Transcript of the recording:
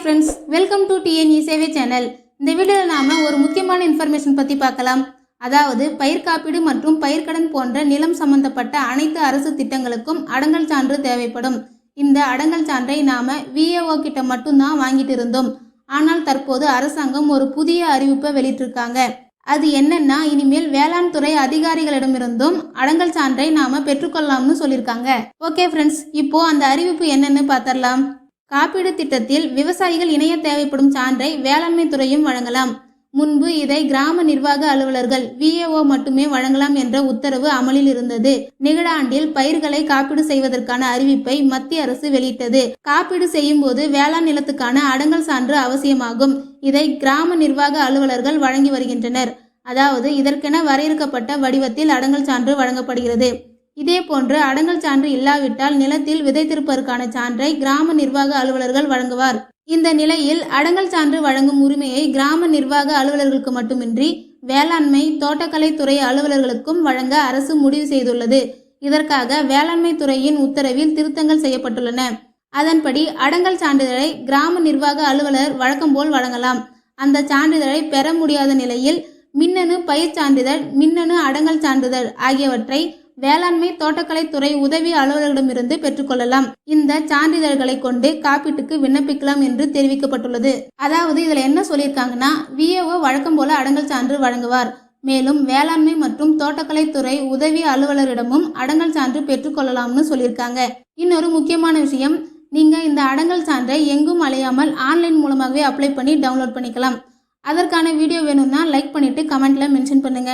Friends welcome to TNE சேவை channel இந்த வீடியோவில் நாம ஒரு முக்கியமான இன்ஃபர்மேஷன் பற்றி பார்க்கலாம். அதாவது பயிர் காப்பீடு மற்றும் பயிர்க்கடன் போன்ற நிலம் சம்பந்தப்பட்ட அனைத்து அரசு திட்டங்களுக்கும் அடங்கல் சான்று தேவைப்படும். இந்த அடங்கல் சான்றை நாம விஏஓ கிட்ட மட்டும்தான் வாங்கிட்டு இருந்தோம். ஆனால் தற்போது அரசாங்கம் ஒரு புதிய அறிவிப்பை வெளியிட்டிருக்காங்க. அது என்னன்னா இனிமேல் வேளாண் துறை அதிகாரிகளிடமிருந்தும் அடங்கல் சான்றை நாம பெற்றுக்கொள்ளலாம்னு சொல்லியிருக்காங்க. ஓகே ஃப்ரெண்ட்ஸ் இப்போ அந்த அறிவிப்பு என்னன்னு பார்த்தரலாம் காப்பீடு திட்டத்தில் விவசாயிகள் இணைய தேவைப்படும் சான்றை வேளாண்மை துறையும் வழங்கலாம். முன்பு இதை கிராம நிர்வாக அலுவலர்கள் விஏஓ மட்டுமே வழங்கலாம் என்ற உத்தரவு அமலில் இருந்தது. நிகழாண்டில் பயிர்களை காப்பீடு செய்வதற்கான அறிவிப்பை மத்திய அரசு வெளியிட்டது. காப்பீடு செய்யும் போது வேளாண் நிலத்துக்கான அடங்கல் சான்று அவசியமாகும். இதை கிராம நிர்வாக அலுவலர்கள் வழங்கி வருகின்றனர். அதாவது இதற்கென வரையறுக்கப்பட்ட வடிவத்தில் அடங்கல் சான்று வழங்கப்படுகிறது. இதே போன்று அடங்கல் சான்று இல்லாவிட்டால் நிலத்தில் விதைத்திருப்பதற்கான சான்றை கிராம நிர்வாக அலுவலர்கள் வழங்குவார். இந்த நிலையில் அடங்கல் சான்று வழங்கும் உரிமையை கிராம நிர்வாக அலுவலர்களுக்கு மட்டுமின்றி வேளாண்மை தோட்டக்கலை துறை அலுவலர்களுக்கும் வழங்க அரசு முடிவு செய்துள்ளது. இதற்காக வேளாண்மை துறையின் உத்தரவில் திருத்தங்கள் செய்யப்பட்டுள்ளன. அதன்படி அடங்கல் சான்றிதழை கிராம நிர்வாக அலுவலர் வழக்கம் போல் வழங்கலாம். அந்த சான்றிதழை பெற முடியாத நிலையில் மின்னணு பயிர் சான்றிதழ் மின்னணு அடங்கல் சான்றிதழ் ஆகியவற்றை வேளாண்மை தோட்டக்கலை துறை உதவி அலுவலரிடமிருந்து பெற்றுக்கொள்ளலாம் இந்த சான்றிதழ்களை கொண்டு காப்பீட்டுக்கு விண்ணப்பிக்கலாம் என்று தெரிவிக்கப்பட்டுள்ளது. அதாவது இதுல என்ன சொல்லியிருக்காங்கன்னா விஏஓ வழக்கம் போல அடங்கல் சான்று வழங்குவார். மேலும் வேளாண்மை மற்றும் தோட்டக்கலைத்துறை உதவி அலுவலரிடமும் அடங்கல் சான்று பெற்றுக்கொள்ளலாம்னு சொல்லியிருக்காங்க. இன்னொரு முக்கியமான விஷயம் நீங்க இந்த அடங்கல் சான்றை எங்கும் அலையாமல் ஆன்லைன் மூலமாகவே அப்ளை பண்ணி டவுன்லோட் பண்ணிக்கலாம். அதற்கான வீடியோ வேணும்னா லைக் பண்ணிட்டு கமெண்ட்ல மென்ஷன் பண்ணுங்க.